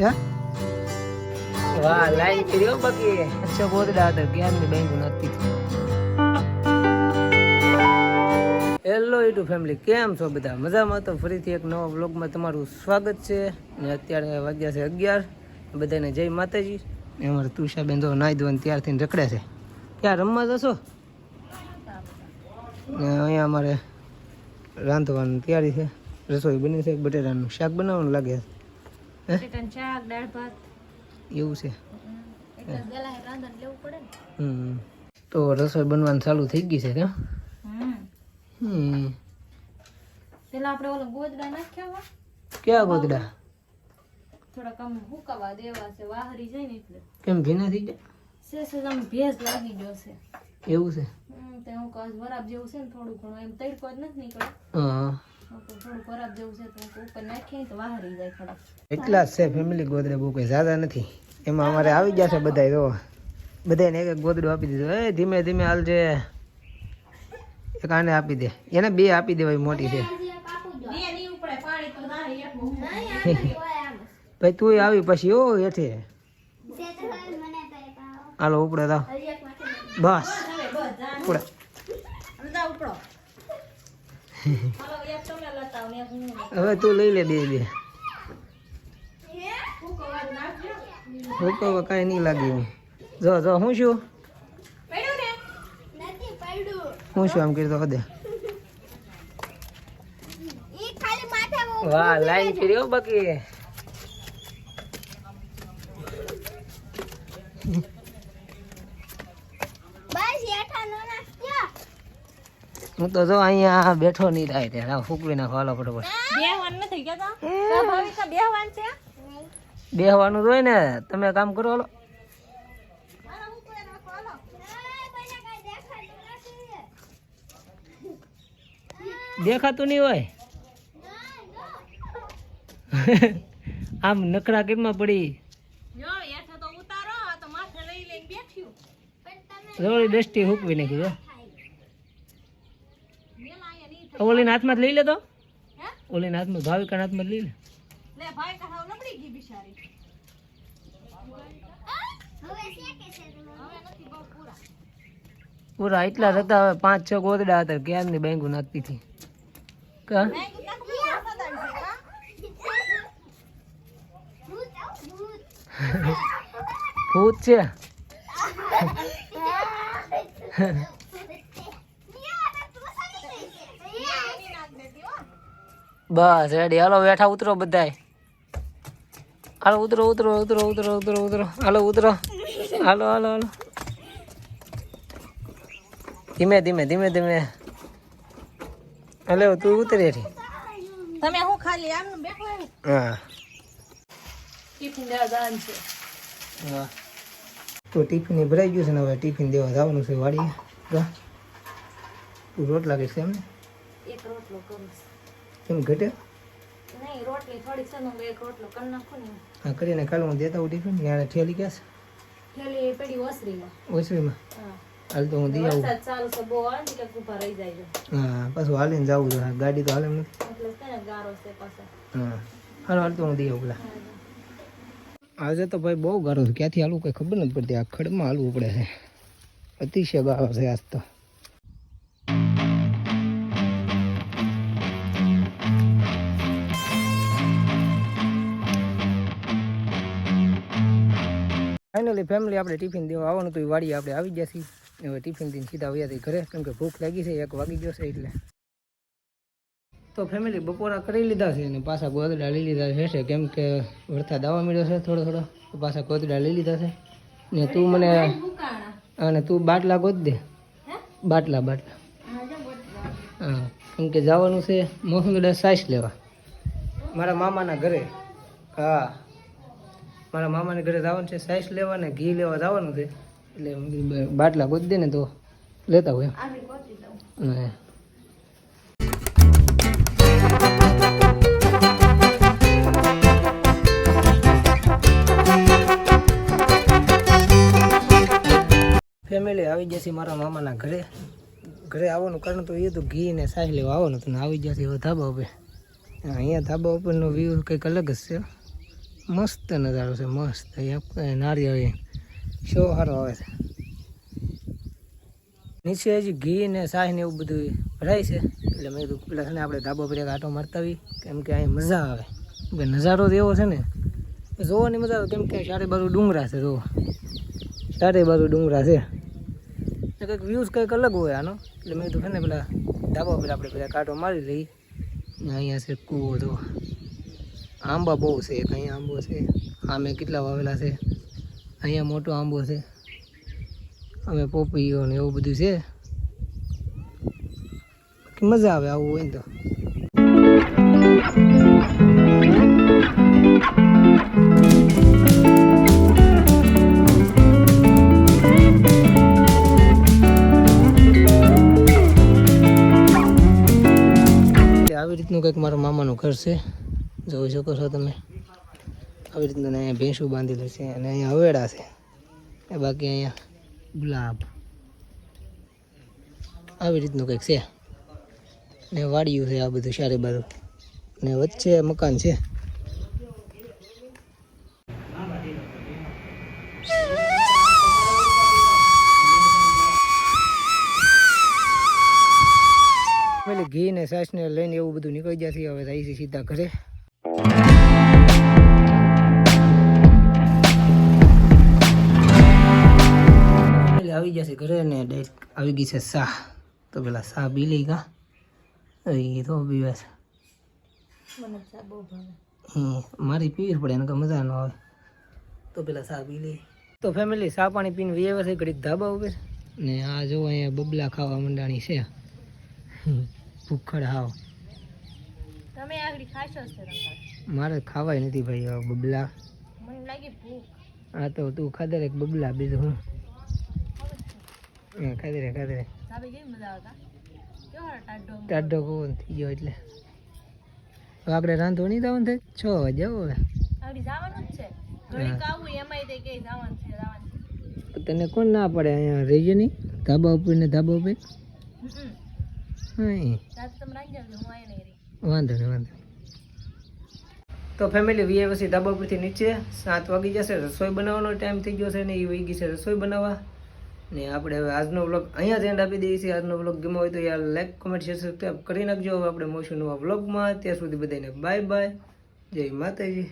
હે? વાહ લાઈન કર્યો બાકી. અચ્છા હતા. ક્યારની બેંક નથી. હેલો યુટ્યુબ ફેમિલી કેમ છો બધા? મજામાં તો ફરીથી એક નવા વ્લોગમાં તમારું સ્વાગત છે. ને અત્યારે વાગ્યા છે અગિયાર. બધાને જય માતાજી. ને અમારે તુષાબેન જો નાઈ ધોઈને ત્યારથી રખડે છે. ક્યાં રમવા જશો? ને અહીંયા અમારે રાંધવાની તૈયારી છે. રસોઈ બની છે બટેટાનું શાક બનાવવાનું લાગે છે? શાક દાળ ભાત એવું છે. હમ. તો રસોઈ બનવાનું ચાલુ થઈ ગઈ છે હમ. પેલા આપણે ઓલા ગોદડા નાખ્યા હોય. ક્યાં ગોદડા? થોડાક આમ હુકાવા દેવા છે વાહરી જાય ને એટલે. કેમ ભીના થઈ ગયા સે સે આમ ભેજ લાગી ગયો છે. એવું છે? હમ, તે હું જેવું છે ને થોડું ઘણું એમ તડકો જ નથી નીકળે હા. એટલા જ છે ફેમિલી ગોદડે બહુ કઈ ઝાઝા નથી. એમાં અમારે આવી ગયા છે બધા તો બધાને એક એક ગોદડું આપી દીધું. એ ધીમે ધીમે હાલજે એક આને આપી દે. એને બે આપી દેવાય મોટી છે. ભાઈ તું આવી પછી ઓ હેઠે. હાલો ઉપડે તો બસ. ઉપડે. હવે તું લઈ લે બે બે. હુકવા કાંઈ નહીં લાગ્યું જો જો, હું શું? હું શું આમ કર્યું તો દે વાહ, લાઈન કર્યો બાકી. હું તો જો અહીંયા બેઠો નહીં થાય તે રાવ ફૂકવી નાખો હાલો ફટોફટ બેહવાન નથી કેતા સ્વાભાવિક બેહવાન છે? બેહવાનું હોય ને તમે કામ કરો હાલો. દેખાતું નહીં હોય? આમ નખરા કેમમાં પડી? જો હેઠે તો ઉતારો આ તો માથે લઈ લઈને બેઠ્યું રોળી દસ્ટી હૂકવી નાખી નહીં ઓલીના હાથમાં લઈ લે તો. ઓલી ઓલીના હાથમાં ભાવિકાના હાથમાં જ લઈ લે. લે ભાઈ કહાવ લબડી ગઈ બિચારી. હવે નથી બહુ પૂરા. એટલા હતા હવે પાંચ છ ગોદડા હતા ક્યારની બેંગુ નાખતી હતી? કા? ભૂત છે. બસ રેડી હાલો બેઠા ઉતરો બધાય. હાલો ઉતરો ઉતરો ઉતરો ઉતરો ઉતરો ઉતરો. હાલો ઉતરો. હાલો હાલો હાલો. ધીમે ધીમે ધીમે ધીમે. હાલે તું ઉતરે રી. તમે હું ખાલી આમ બેઠો હા. ટિફિન દેવા જવાનું છે. હા. તો ટિફિન એ ભરાઈ ગયું છે ને હવે ટિફિન દેવા જવાનું છે વાડીએ. રોટલા કહીશ એમને? એક રોટલો કરું કેમ ઘટે? નહીં રોટલી થોડીક છે ને એક રોટલો કરી નાખું ને. હા કરીને કાલ હું દેતા હું છું ને ઠેલી ક્યાં થેલી પડી ઓસરીમાં. છે હા. હાલ તો હું દઈ આવું વરસાદ ચાલુ છે બહુ આવે ને કે ઊભા રહી જાય હા પાછું હાલીને જવું છે ગાડી તો હાલે નથી. એટલે છે ને ગારો છે પાછો. હા હાલો હાલ તો હું દઈ આવું પેલા. આજે તો ભાઈ બહુ ગારો છે ક્યાંથી હાલવું કંઈ ખબર નથી પડતી આ ખડમાં હાલવું પડે છે. અતિશય ગારો છે આજ તો. ફાઇનલી ફેમિલી આપણે ટિફિન દેવા આવવાનું તો વાડીએ આપણે આવી ગયા છીએ. હવે ટિફિન દઈને સીધા આવ્યા હતી ઘરે કેમ કે ભૂખ લાગી છે એક વાગી ગયો છે એટલે. તો ફેમિલી બપોરા કરી લીધા છે અને પાછા ગોદડા લઈ લીધા છે કેમ કે વરસાદ આવવા મળ્યો છે થોડો થોડો તો પાછા ગોદડા લઈ લીધા છે. ને તું મને અને તું બાટલા ગોદ દે. બાટલા બાટલા. હા કેમ કે જવાનું છે મોસંગડા સાઈસ લેવા. મારા મામાના ઘરે. હા. મારા મામાને ઘરે જવાનું છે સાઈસ લેવા ને ઘી લેવા જવાનું છે. એટલે બાટલા ગોતી દે ને તો લેતા હોય એમ. ફેમિલી આવી જશે મારા મામાના ઘરે. ઘરે આવવાનું કારણ તો એ તો ઘી ને સાસ લેવા આવવાનું હતું ને આવી જશે એવા ધાબા ઉપર. અહીંયા ધાબા ઉપરનો વ્યૂ કંઈક અલગ જ છે. મસ્ત નજારો છે, મસ્ત. અહીંયા નારિયેળ શો સારો આવે છે. નીચે હજી ઘી ને સાહ ને એવું બધું ભરાય છે, એટલે મેં કીધું પેલા છે ને આપણે ધાબા પર આટો મારતા આવી કેમ કે અહીં મજા આવે. નજારો તો એવો છે ને જોવાની મજા આવે, કેમ કે ચારે બાજુ ડુંગરા છે જો ચારે બાજુ ડુંગરા છે. કંઈક વ્યૂઝ કંઈક અલગ હોય આનો, એટલે મેં કીધું છે ને પેલા ધાબા પર આપણે પેલા કાંટો મારી લઈ અહીંયા છે કૂવો તો આંબા બહુ છે, એક અહીંયા આંબો છે. આમે કેટલા વાવેલા છે? અહીંયા મોટો આંબો છે. અમે પોપીઓ ને એવું બધું છે. મજા આવે આવું હોય ને તો. આવી રીતનું કંઈક મારા મામાનું ઘર છે. જોઈ શકો છો તમે. આવી રીતના અહીંયા ભેંસું બાંધેલું છે અને અહીંયા હવેડા છે. એ બાકી અહીંયા ગુલાબ. આવી રીતનું કંઈક છે. ને વાડિયું છે આ બધું સારી બાજુ. ને વચ્ચે મકાન છે. ઘી ને સાસ ને લઈને એવું બધું નીકળી જશે હવે જાય છે સીધા ઘરે. આવી જશે ઘરે ને ડાયરેક્ટ આવી ગઈ છે શાહ તો પેલા શાહ બી લઈ કા એ તો બી હમ, મારી પીવી પડે એને મજા ન આવે તો પેલા શાહ બી લઈ તો ફેમિલી શાહ પાણી પીને વ્યવસ્થિત છે ઘડીક ધાબા ઉપર. ને આ જો અહીંયા બબલા ખાવા મંડાણી છે. ભૂખડ હાવ. તમે આગળ ખાશો છે મારે ખાવાય નથી ભાઈ બબલા. મને લાગી ભૂખ. આ તો તું ખાધે એક બબલા બીજું હું? ખાધે રે ખાધે રે. ટાઢો કોણ થઈ ગયો એટલે? હવે આપણે રાંધો નહીં જવાનું થાય? છ વાગે આવો હવે. તને કોણ ના પડે? અહીંયા રહીએ નહીં? ધાબા ઉપર ને ધાબા ઉપર. હા વાંધો નહીં, વાંધો. તો ફેમિલી વીએ પછી ધાબા પરથી નીચે સાત વાગી જશે, રસોઈ બનાવવાનો ટાઈમ થઈ ગયો છે ને એ વહી છે રસોઈ બનાવવા. ને આપણે હવે આજનો વ્લોગ અહીંયા જ એન્ડ આપી દઈએ છીએ. આજનો વ્લોગ ગમ્યો હોય તો યાર લાઈક કોમેન્ટ શેર સબસ્ક્રાઈબ કરી નાખજો. હવે આપણે મળશું નવા વ્લોગમાં ત્યાં સુધી બધાને બાય બાય જય માતાજી.